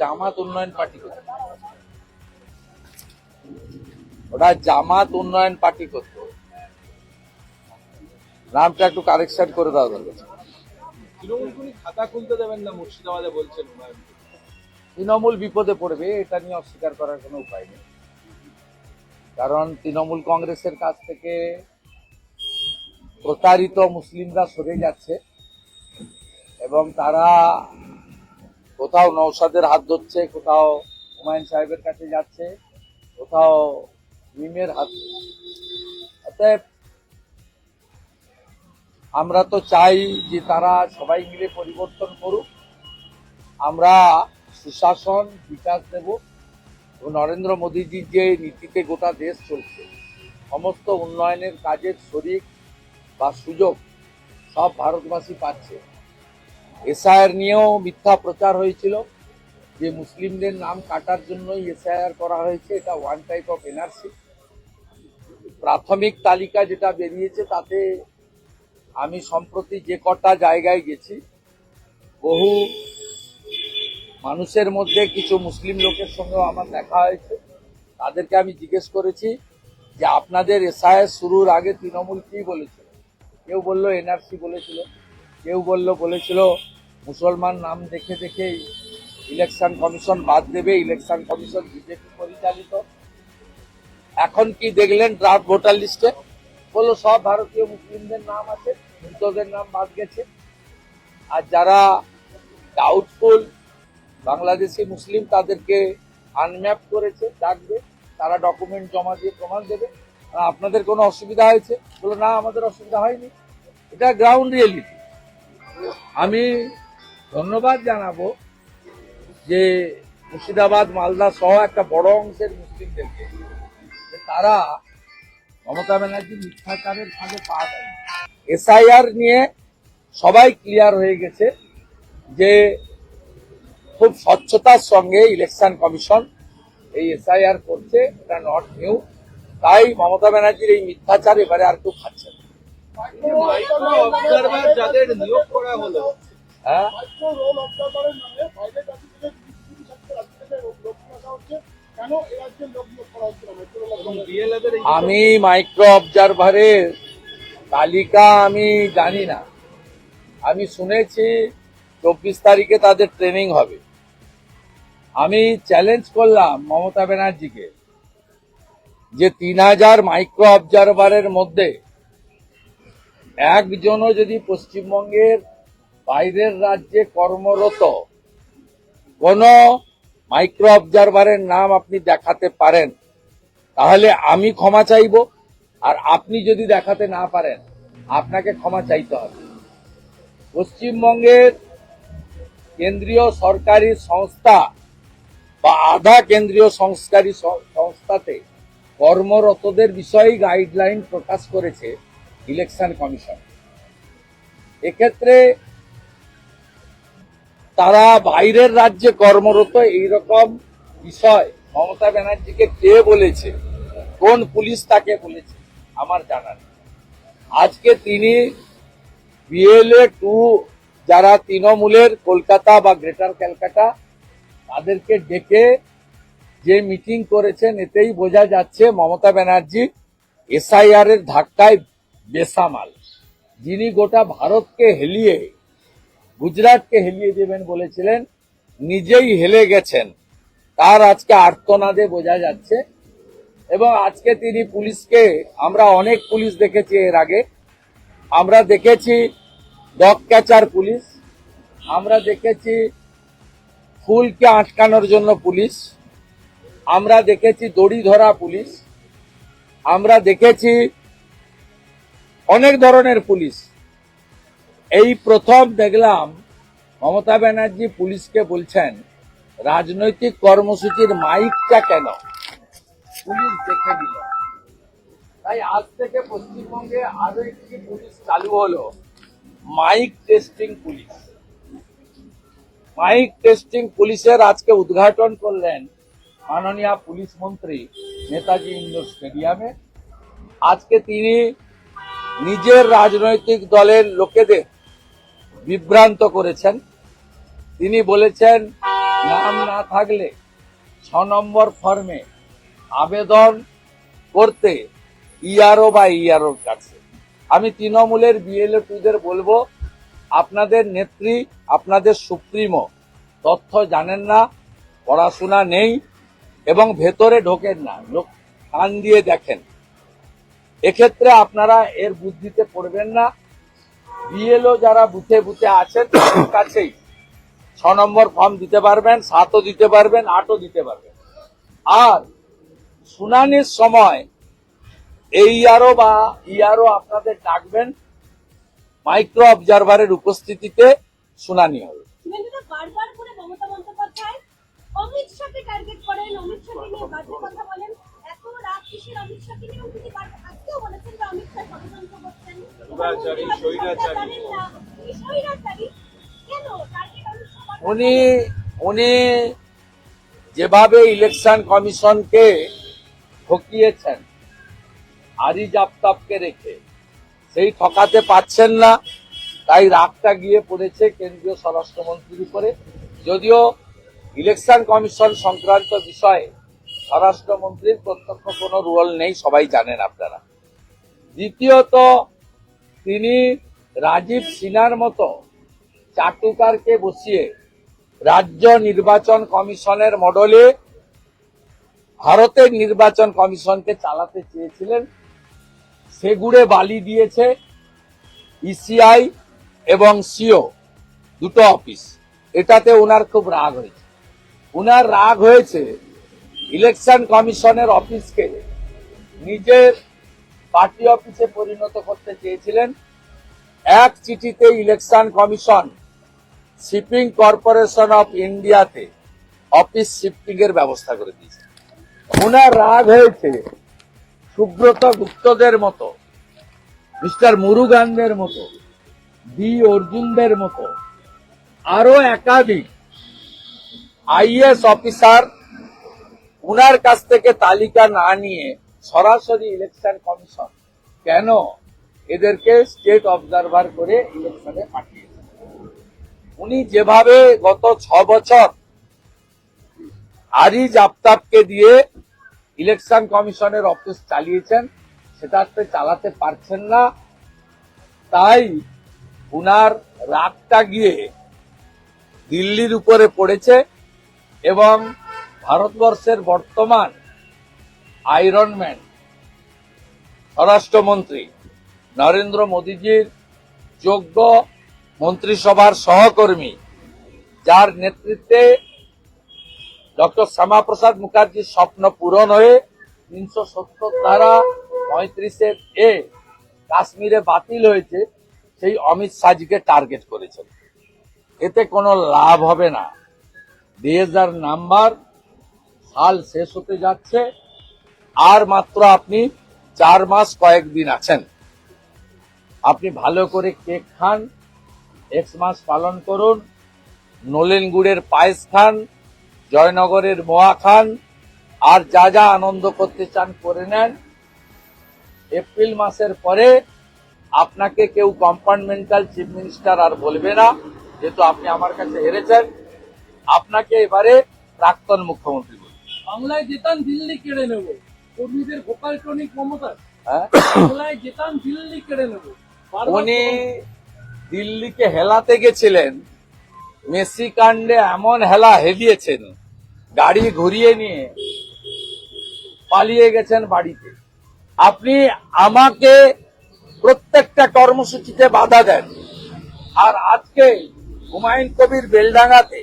জামাত উন্নয়ন পার্টি করত। ওটা জামাত উন্নয়ন পার্টি করত। নামটা একটু কারেকশন করে দাও দরকার তৃণমূল খাতা খুলতে দেবেন না মুর্শিদাবাদে বলছেন তৃণমূল বিপদে পড়বে এটা নিয়ে অস্বীকার করার কোনো উপায় নেই। কারণ তৃণমূল কংগ্রেসের কাছ থেকে প্রতারিত মুসলিমরা সরে যাচ্ছে এবং তারা কোথাও নৌসাদের হাত ধরছে, কোথাও হুমায়ুন সাহেবের কাছে যাচ্ছে, কোথাও মিমের হাত অতএব আমরা তো চাই যে তারা সবাই মিলে পরিবর্তন করুক। আমরা সুশাসন বিকাশ দেব এবং নরেন্দ্র মোদীজির যে নীতিতে গোটা দেশ চলছে, সমস্ত উন্নয়নের কাজের শরিক বা সুযোগ সব ভারতবাসী পাচ্ছে। এসআইআর নিয়েও মিথ্যা প্রচার হয়েছিল যে মুসলিমদের নাম কাটার জন্যই এসআইআর করা হয়েছে, এটা ওয়ান টাইপ অফ এনআরসি প্রাথমিক তালিকা যেটা বেরিয়েছে, তাতে আমি সম্প্রতি যে কটা জায়গায় গেছি, বহু মানুষের মধ্যে কিছু মুসলিম লোকের সঙ্গেও আমার দেখা হয়েছে। তাদেরকে আমি জিজ্ঞেস করেছি যে আপনাদের এসআইএস শুরুর আগে তৃণমূল কি বলেছিল? কেউ বলল এনআরসি বলেছিল, কেউ বলল, বলেছিল মুসলমান নাম দেখে দেখেই ইলেকশন কমিশন বাদ দেবে ইলেকশন কমিশন বিজেপি পরিচালিত। এখন কি দেখলেন ড্রাফট ভোটার লিস্টে বলল, সব ভারতীয় মুসলিমদের নাম আছে, হিন্দুদের নাম বাদ গেছে। আর যারা ডাউটফুল বাংলাদেশি মুসলিম, তাদেরকে আনম্যাপ করেছে, ডাকবে। তারা ডকুমেন্ট জমা দিয়ে প্রমাণ দেবে। আপনাদের কোনো অসুবিধা হয়েছে? বলো না, আমাদের অসুবিধা হয়নি। এটা গ্রাউন্ড রিয়েলিটি আমি ধন্যবাদ জানাব যে মুর্শিদাবাদ, মালদা সহ একটা বড় অংশের মুসলিমদেরকে তারা মমতা ব্যানার্জি মিথ্যাচারের ফাঁদে পা দেয় এসআইআর নিয়ে সবাই ক্লিয়ার হয়ে গেছে যে খুব স্বচ্ছতার সঙ্গে ইলেকশন কমিশন এই এসআইআর করছে, এটা নট নিউ তাই মমতা ব্যানার্জির এই মিথ্যাচার এবারে আর কেউ খাচ্ছে না। যাদের নিয়োগ করা হলো হ্যাঁ? আমি মাইক্রো অবজারভারের তালিকা আমি জানি না। আমি শুনেছি চব্বিশ তারিখে তাদের ট্রেনিং হবে। আমি চ্যালেঞ্জ করলাম মমতা ব্যানার্জিকে যে তিন হাজার মাইক্রো অবজারভারের মধ্যে একজনও যদি পশ্চিমবঙ্গের বাইরের রাজ্যে কর্মরত। কোন মাইক্রো অবজারভারের নাম আপনি দেখাতে পারেন। তাহলে আমি ক্ষমা চাইব, আর আপনি যদি দেখাতে না পারেন, আপনাকে ক্ষমা চাইতে হবে। পশ্চিমবঙ্গের কেন্দ্রীয় সরকারি সংস্থা বা আধা কেন্দ্রীয় সংস্কারী সংস্থাতে কর্মরতদের বিষয়ে গাইডলাইন প্রকাশ করেছে ইলেকশন কমিশন। এক্ষেত্রে তারা বাইরের রাজ্যে কর্মরত, এইরকম বিষয় মমতা ব্যানার্জিকে কে বলেছে? কোন পুলিশ তাকে বলেছে? আমার জানা নেই। আজকে তিনি বিএলএ টু, যারা তৃণমূলের কলকাতা বা গ্রেটার ক্যালকাটা, তাদেরকে ডেকে যে মিটিং করেছেন, এতেই বোঝা যাচ্ছে মমতা ব্যানার্জি এসআইআর এর ধাক্কায় বেসামাল। যিনি গোটা ভারতকে হেলিয়ে গুজরাটকে হেলিয়ে দেবেন বলেছিলেন, নিজেই হেলে গেছেন। তার আজকে আর্তনাদে বোঝা যাচ্ছে। এবং আজকে তিনি পুলিশকে, আমরা অনেক পুলিশ দেখেছি এর আগে। আমরা দেখেছি ডগ ক্যাচার পুলিশ। আমরা দেখেছি ফুলকে আটকানোর জন্য পুলিশ। আমরা দেখেছি দড়ি ধরা পুলিশ। আমরা দেখেছি অনেক ধরনের পুলিশ। এই প্রথম দেখলাম মমতা ব্যানার্জি পুলিশকে বলছেন, রাজনৈতিক কর্মসূচির মাইকটা কেন? পুলিশ দেখে দিল তাই আজ থেকে পশ্চিমবঙ্গে আরও একটি পুলিশ চালু হলো, mike testing police. Mike testing পুলিশের আজকে উদ্ঘাটন করলেন মাননীয় পুলিশ মন্ত্রী নেতাজি ইন্ডোর স্টেডিয়ামে। আজকে তিনি নিজের রাজনৈতিক দলের লোকেদের বিভ্রান্ত করেছেন। তিনি বলেছেন, নাম না থাকলে ছ নম্বর ফর্মে আবেদন করতে ইআরও বা ইআরওর কাছে। আমি তৃণমূলের বিএলএ টুদের বলব, আপনাদের নেত্রী, আপনাদের সুপ্রিমো, তথ্য জানেন না, পড়াশোনা নেই এবং ভেতরে ঢোকেন না, লোক কান দিয়ে দেখেন। এক্ষেত্রে আপনারা এর বুদ্ধিতে পড়বেন না বিএলও যারা বুথে বুথে আছেন, তাদের কাছেই ছ নম্বর ফর্ম দিতে পারবেন, সাতও দিতে পারবেন, আটও দিতে পারবেন। আর শুনানির সময় এই ইয়ারও বা ইয়ারও আপনাদের ডাকবেন, মাইক্রো অবজারভারের উপস্থিতিতে শুনানি হবে। অমিত শাহকে টার্গেট করেন, অমিত শাহকে নিয়ে বাজে কথা বলেন। কিসের অমিত শাহকে তিনি আজকেও বলেছেন যে অমিত শাহ ষড়যন্ত্র করছেন। উনি উনি যেভাবে ইলেকশন কমিশনকে ঠকিয়েছেন আরিজ আফতাবকে রেখে সেই ঠকাতে পাচ্ছেন না তাই রাগটা গিয়ে পড়েছে কেন্দ্রীয় স্বরাষ্ট্রমন্ত্রীর উপরে। যদিও ইলেকশন কমিশন সংক্রান্ত বিষয়ে স্বরাষ্ট্রমন্ত্রীর প্রত্যক্ষ কোনো রোল নেই, সবাই জানেন আপনারা। দ্বিতীয়ত, তিনি রাজীব সিনহার মতো চাটুকারকে বসিয়ে রাজ্য নির্বাচন কমিশনের মডেলে ভারতের নির্বাচন কমিশনকে চালাতে চেয়েছিলেন। সেগুড়ে বালি দিয়েছে ইসিআই এবং সিও, দুটো অফিস। এটাতে ওনার খুব রাগ হয়েছে। ওনার রাগ হয়েছে ইলেকশন কমিশনের অফিসকে নিজের পার্টি অফিসে পরিণত করতে চেয়েছিলেন। এক চিঠিতে election commission shipping corporation of ইন্ডিয়াতে অফিস শিফটিং এর ব্যবস্থা করে দিয়েছে। ওনার রাগ হয়েছে সুব্রত গুপ্তদের মতো, মিস্টার মুরুগানদের মতো, বি অর্জুনদের মতো আরও একাধিক আইএস অফিসার উনার কাছ থেকে তালিকা না নিয়ে সরাসরি ইলেকশন কমিশন কেন এদেরকে স্টেট অবজারভার করে ইলেকশনে পাঠিয়েছে? উনি যেভাবে গত ছ বছর আরিজ আফতাবকে দিয়ে ইলেকশন কমিশনের অফিস চালিয়েছেন সেটাতে চালাতে পারছেন না। তাই উনার রাগটা গিয়ে দিল্লির উপরে পড়েছে এবং ভারতবর্ষের বর্তমান আয়রনম্যান স্বরাষ্ট্রমন্ত্রী নরেন্দ্র মোদীজির যোগ্য মন্ত্রিসভার সহকর্মী, যার নেতৃত্বে ডক্টর শ্যামাপ্রসাদ মুখার্জির স্বপ্ন পূরণ হয়ে তিনশো সত্তর ধারা পঁয়ত্রিশের এ কাশ্মীরে বাতিল হয়েছে, সেই অমিত শাহজিকে টার্গেট করেছেন। এতে কোনো লাভ হবে না। দেজার নাম্বার সাল শেষ হতে যাচ্ছে। আর মাত্র আপনি চার মাস কয়েকদিন আছেন। আপনি ভালো করে কেক খান এক্স মাস পালন করুন, নলেন গুড়ের পায়েস খান, জয়নগরের মোয়া খান, আর যা যা আনন্দ করতে চান করে নেন। এপ্রিল মাসের পরে আপনাকে কেউ কম্পার্টমেন্টাল চিফ মিনিস্টার আর বলবে না, যেহেতু আপনি আমার কাছে হেরেছেন। আপনাকে এবারে প্রাক্তন মুখ্যমন্ত্রী বাংলায় যেতাম দিল্লি কেড়ে নেব। কর্মীদের ভোকাল টনিক মমতা হ্যাঁ? বাংলায় যেতাম দিল্লি কেড়ে নেব। উনি দিল্লিকে হেলাতে গেছিলেন। মেসি কাণ্ডে এমন হেলা হেলিয়েছেন গাড়ি ঘুরিয়ে নিয়ে পালিয়ে গেছেন বাড়িতে। আপনি আমাকে প্রত্যেকটা কর্মসূচিতে বাধা দেন। আর আজকে হুমায়ুন কবির বেলডাঙ্গাতে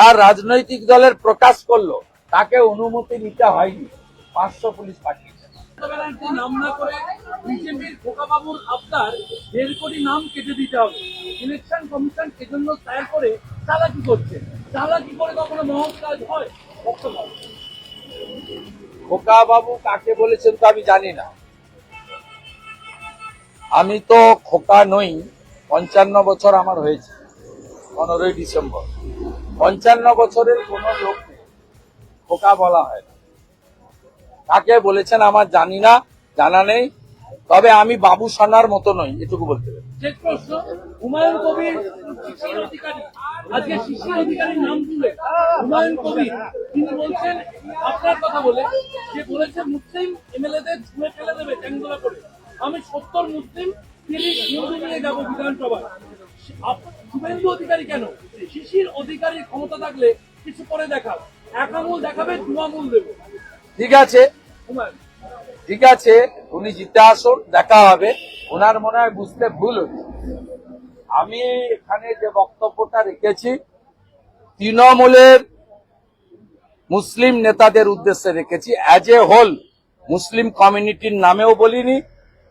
তার রাজনৈতিক দলের প্রকাশ করল তাকে অনুমতি নিতে হয়নি। পাঁচশো পুলিশ পাঠিয়েছে। মমতা ব্যানার্জি নাম না করে বিজেপির খোকাবাবুর আবদার দেড় কোটি নাম কেটে দিতে হবে। ইলেকশন কমিশন দায়ের করে চালাকি করছে? চালাকি করে কখনো মহৎ কাজ হয়? বক্তব্য খোকা বাবু কাকে বলেছেন তো আমি জানি না। আমি তো খোকা নই পঞ্চান্ন বছর আমার হয়েছে পনেরোই ডিসেম্বর। পঞ্চান্ন বছরের কোন লোককে খোকা বলা হয় না। কাকে বলেছেন আমার জানি না, জানা নেই। তবে আমি বাবু সোনার মতো নই, এটুকু বলতে শিশির বলছেন, আপনার কথা মুসলিম আমি সত্তর মুসলিম তিনি নিয়ে যাব বিধানসভায়। শুভেন্দু অধিকারী কেন? শিশির অধিকারীর ক্ষমতা থাকলে কিছু করে দেখাও। এক আঙুল দেখাবে দু আঙুল দেবে। ঠিক আছে। ঠিক আছে উনি জিতে আসুন দেখা হবে। ওনার মনে হয় বুঝতে ভুল হচ্ছে। আমি এখানে যে বক্তব্যটা রেখেছি তৃণমূলের মুসলিম নেতাদের উদ্দেশ্যে রেখেছি। অ্যাজ এ হোল মুসলিম কমিউনিটির নামেও বলিনি।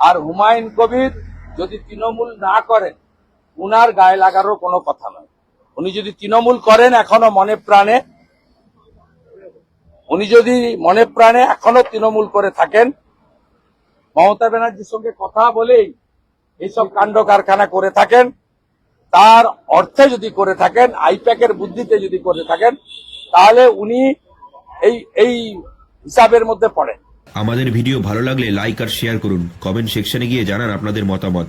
আর হুমায়ুন কবির যদি তৃণমূল না করেন উনার গায়ে লাগারও কোনো কথা নয়। উনি যদি তৃণমূল করেন এখনও মনে প্রাণে, উনি যদি মনে প্রাণে এখনও তৃণমূল করে থাকেন, মমতা ব্যানার্জির সঙ্গে কথা বলেই এইসব কাণ্ড কারখানা করে থাকেন, তার অর্থে যদি করে থাকেন, আইপ্যাকের বুদ্ধিতে যদি করে থাকেন, তাহলে উনি এই এই হিসাবের মধ্যে পড়েন। আমাদের ভিডিও ভালো লাগলে লাইক আর শেয়ার করুন। কমেন্ট সেকশনে গিয়ে জানান আপনাদের মতামত।